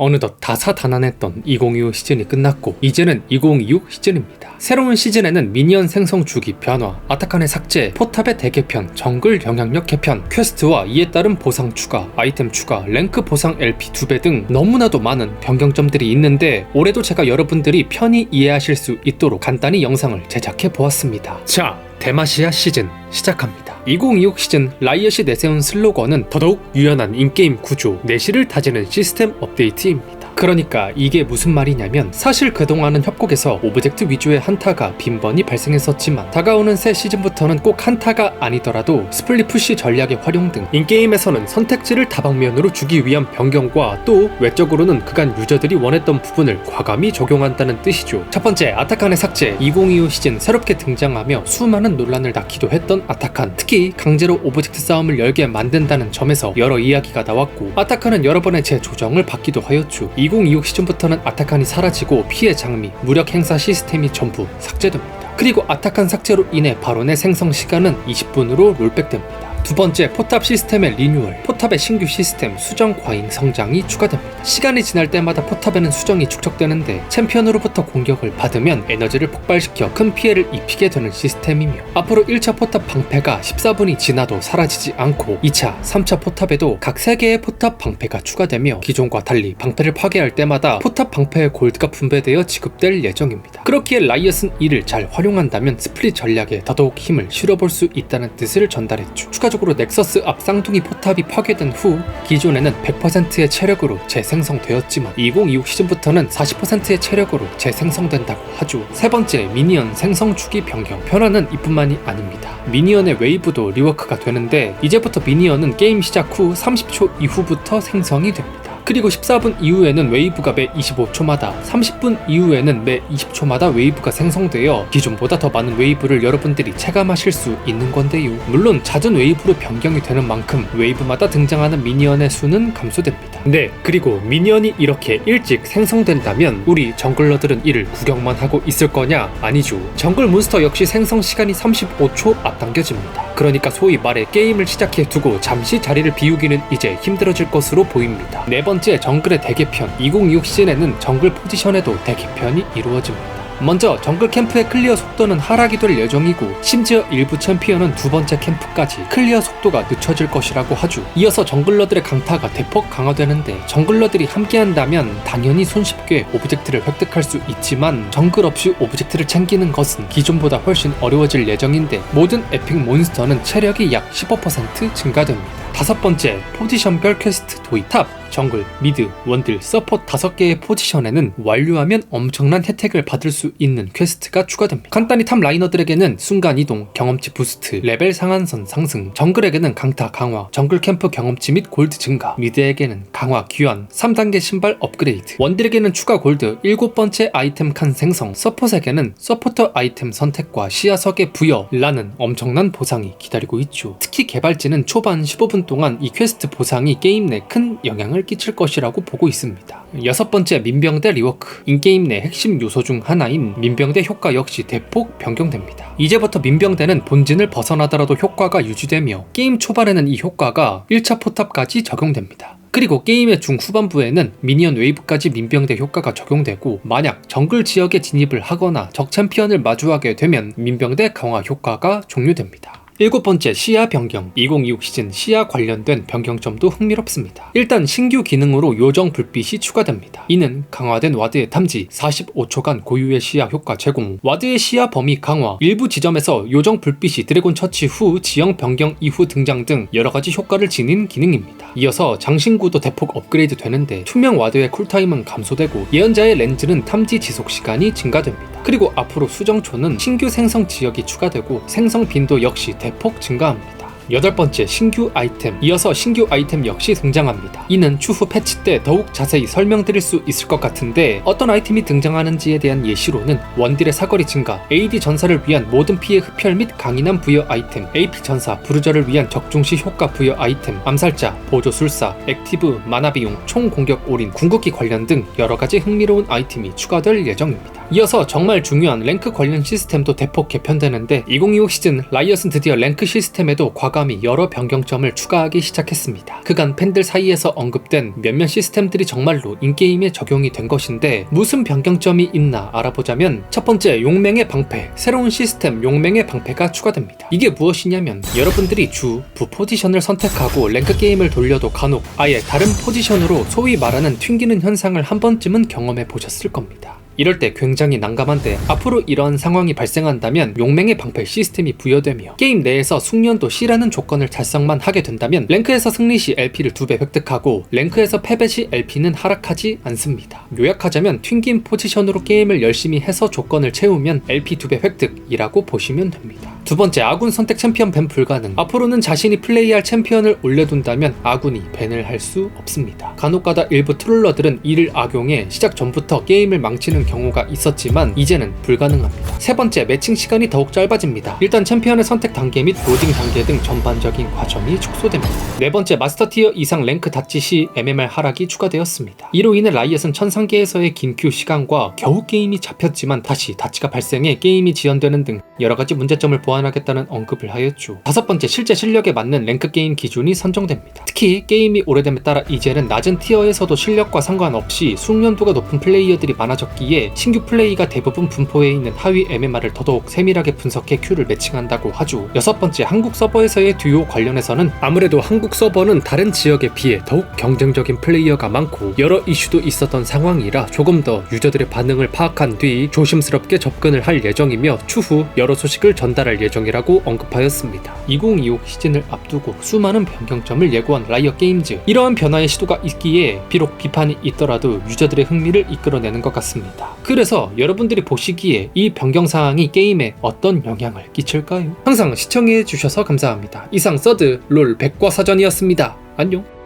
어느덧 다사다난했던 2025 시즌이 끝났고 이제는 2026 시즌입니다. 새로운 시즌에는 미니언 생성 주기 변화, 아타칸의 삭제, 포탑의 대개편, 정글 영향력 개편, 퀘스트와 이에 따른 보상 추가, 아이템 추가, 랭크 보상 LP 2배 등 너무나도 많은 변경점들이 있는데 올해도 제가 여러분들이 편히 이해하실 수 있도록 간단히 영상을 제작해 보았습니다. 자, 대마시아 시즌 시작합니다. 2026 시즌 라이엇이 내세운 슬로건은 더더욱 유연한 인게임 구조, 내실을 다지는 시스템 업데이트입니다. 그러니까 이게 무슨 말이냐면 사실 그동안은 협곡에서 오브젝트 위주의 한타가 빈번히 발생했었지만 다가오는 새 시즌부터는 꼭 한타가 아니더라도 스플릿 푸시 전략의 활용 등 인게임에서는 선택지를 다방면으로 주기 위한 변경과 또 외적으로는 그간 유저들이 원했던 부분을 과감히 적용한다는 뜻이죠. 첫 번째 아타칸의 삭제 2025 시즌 새롭게 등장하며 수많은 논란을 낳기도 했던 아타칸 특히 강제로 오브젝트 싸움을 열게 만든다는 점에서 여러 이야기가 나왔고 아타칸은 여러 번의 재조정을 받기도 하였죠. 2026 시즌부터는 아타칸이 사라지고 피해 장미, 무력 행사 시스템이 전부 삭제됩니다. 그리고 아타칸 삭제로 인해 발언의 생성 시간은 20분으로 롤백됩니다. 두 번째, 포탑 시스템의 리뉴얼. 포탑의 신규 시스템 수정 과잉 성장이 추가됩니다. 시간이 지날 때마다 포탑에는 수정이 축적되는데 챔피언으로부터 공격을 받으면 에너지를 폭발시켜 큰 피해를 입히게 되는 시스템이며 앞으로 1차 포탑 방패가 14분이 지나도 사라지지 않고 2차, 3차 포탑에도 각 3개의 포탑 방패가 추가되며 기존과 달리 방패를 파괴할 때마다 포탑 방패의 골드가 분배되어 지급될 예정입니다. 그렇기에 라이엇은 이를 잘 활용한다면 스플릿 전략에 더더욱 힘을 실어볼 수 있다는 뜻을 전달했죠. 추가적으로 넥서스 앞 쌍둥이 포탑이 파괴된 후 기존에는 100%의 체력으로 재생성되었지만 2026 시즌부터는 40%의 체력으로 재생성된다고 하죠. 세 번째 미니언 생성 주기 변경 변화는 이뿐만이 아닙니다. 미니언의 웨이브도 리워크가 되는데 이제부터 미니언은 게임 시작 후 30초 이후부터 생성이 됩니다. 그리고 14분 이후에는 웨이브가 매 25초마다, 30분 이후에는 매 20초마다 웨이브가 생성되어 기존보다 더 많은 웨이브를 여러분들이 체감하실 수 있는 건데요. 물론 잦은 웨이브로 변경이 되는 만큼 웨이브마다 등장하는 미니언의 수는 감소됩니다. 네, 그리고 미니언이 이렇게 일찍 생성된다면 우리 정글러들은 이를 구경만 하고 있을 거냐? 아니죠. 정글 몬스터 역시 생성 시간이 35초 앞당겨집니다. 그러니까 소위 말해 게임을 시작해 두고 잠시 자리를 비우기는 이제 힘들어질 것으로 보입니다. 네 번째 정글의 대개편 2026 시즌에는 정글 포지션에도 대개편이 이루어집니다. 먼저 정글 캠프의 클리어 속도는 하락이 될 예정이고 심지어 일부 챔피언은 두 번째 캠프까지 클리어 속도가 늦춰질 것이라고 하죠. 이어서 정글러들의 강타가 대폭 강화되는데 정글러들이 함께한다면 당연히 손쉽게 오브젝트를 획득할 수 있지만 정글 없이 오브젝트를 챙기는 것은 기존보다 훨씬 어려워질 예정인데 모든 에픽 몬스터는 체력이 약 15% 증가됩니다. 다섯 번째, 포지션별 퀘스트 도입 탑, 정글, 미드, 원딜, 서포트 다섯 개의 포지션에는 완료하면 엄청난 혜택을 받을 수 있는 퀘스트가 추가됩니다. 간단히 탑 라이너들에게는 순간 이동, 경험치 부스트, 레벨 상한선 상승, 정글에게는 강타 강화, 정글 캠프 경험치 및 골드 증가, 미드에게는 강화 귀환, 3단계 신발 업그레이드, 원딜에게는 추가 골드, 일곱 번째 아이템 칸 생성, 서폿에게는 서포터 아이템 선택과 시야석의 부여 라는 엄청난 보상이 기다리고 있죠. 특히 개발진은 초반 15분 동안 이 퀘스트 보상이 게임 내 큰 영향을 끼칠 것이라고 보고 있습니다. 여섯 번째 민병대 리워크 인게임 내 핵심 요소 중 하나인 민병대 효과 역시 대폭 변경됩니다. 이제부터 민병대는 본진을 벗어나더라도 효과가 유지되며 게임 초반에는 이 효과가 1차 포탑까지 적용됩니다. 그리고 게임의 중후반부에는 미니언 웨이브까지 민병대 효과가 적용되고 만약 정글 지역에 진입을 하거나 적 챔피언을 마주하게 되면 민병대 강화 효과가 종료됩니다. 일곱 번째 시야 변경 2026 시즌 시야 관련된 변경점도 흥미롭습니다. 일단 신규 기능으로 요정 불빛이 추가됩니다. 이는 강화된 와드의 탐지 45초간 고유의 시야 효과 제공 와드의 시야 범위 강화 일부 지점에서 요정 불빛이 드래곤 처치 후 지형 변경 이후 등장 등 여러가지 효과를 지닌 기능입니다. 이어서 장신구도 대폭 업그레이드 되는데 투명 와드의 쿨타임은 감소되고 예언자의 렌즈는 탐지 지속 시간이 증가됩니다. 그리고 앞으로 수정초는 신규 생성 지역이 추가되고 생성 빈도 역시 대폭 증가합니다. 여덟 번째 신규 아이템 이어서 신규 아이템 역시 등장합니다. 이는 추후 패치 때 더욱 자세히 설명드릴 수 있을 것 같은데 어떤 아이템이 등장하는지에 대한 예시로는 원딜의 사거리 증가, AD 전사를 위한 모든 피해 흡혈 및 강인함 부여 아이템, AP 전사, 부르저를 위한 적중시 효과 부여 아이템, 암살자, 보조술사, 액티브, 마나 비용, 총 공격 올인, 궁극기 관련 등 여러 가지 흥미로운 아이템이 추가될 예정입니다. 이어서 정말 중요한 랭크 관련 시스템도 대폭 개편되는데 2025 시즌 라이엇은 드디어 랭크 시스템에도 과감 라이엇감이 여러 변경점을 추가하기 시작했습니다. 그간 팬들 사이에서 언급된 몇몇 시스템들이 정말로 인게임에 적용이 된 것인데 무슨 변경점이 있나 알아보자면 첫 번째 용맹의 방패 새로운 시스템 용맹의 방패가 추가됩니다. 이게 무엇이냐면 여러분들이 주, 부 포지션을 선택하고 랭크 게임을 돌려도 간혹 아예 다른 포지션으로 소위 말하는 튕기는 현상을 한 번쯤은 경험해 보셨을 겁니다. 이럴 때 굉장히 난감한데 앞으로 이러한 상황이 발생한다면 용맹의 방패 시스템이 부여되며 게임 내에서 숙련도 C라는 조건을 달성만 하게 된다면 랭크에서 승리 시 LP를 두배 획득하고 랭크에서 패배 시 LP는 하락하지 않습니다. 요약하자면 튕긴 포지션으로 게임을 열심히 해서 조건을 채우면 LP 두배 획득이라고 보시면 됩니다. 두 번째 아군 선택 챔피언 밴 불가능 앞으로는 자신이 플레이할 챔피언을 올려둔다면 아군이 밴을 할 수 없습니다. 간혹가다 일부 트롤러들은 이를 악용해 시작 전부터 게임을 망치는 경우가 있었지만 이제는 불가능합니다. 세 번째 매칭 시간이 더욱 짧아집니다. 일단 챔피언의 선택 단계 및 로딩 단계 등 전반적인 과정이 축소됩니다. 네 번째 마스터 티어 이상 랭크 닥치 시 MMR 하락이 추가되었습니다. 이로 인해 라이엇은 천상계에서의 긴큐 시간과 겨우 게임이 잡혔지만 다시 다치가 발생해 게임이 지연되는 등 여러 가지 문제점을 보완 하겠다는 언급을 하였죠. 다섯 번째 실제 실력에 맞는 랭크 게임 기준이 선정됩니다. 특히 게임이 오래됨에 따라 이제는 낮은 티어에서도 실력과 상관없이 숙련도가 높은 플레이어들이 많아졌기에 신규 플레이가 대부분 분포해 있는 하위 MMR을 더더욱 세밀하게 분석해 큐를 매칭한다고 하죠. 여섯 번째 한국 서버에서의 듀오 관련해서는 아무래도 한국 서버는 다른 지역에 비해 더욱 경쟁적인 플레이어가 많고 여러 이슈도 있었던 상황이라 조금 더 유저들의 반응을 파악한 뒤 조심스럽게 접근을 할 예정이며 추후 여러 소식을 전달할 예정 이라고 언급하였습니다. 2025 시즌을 앞두고 수많은 변경점을 예고한 라이엇 게임즈 이러한 변화의 시도가 있기에 비록 비판이 있더라도 유저들의 흥미를 이끌어내는 것 같습니다. 그래서 여러분들이 보시기에 이 변경 사항이 게임에 어떤 영향을 끼칠까요? 항상 시청해 주셔서 감사합니다. 이상 서드 롤 백과사전이었습니다. 안녕.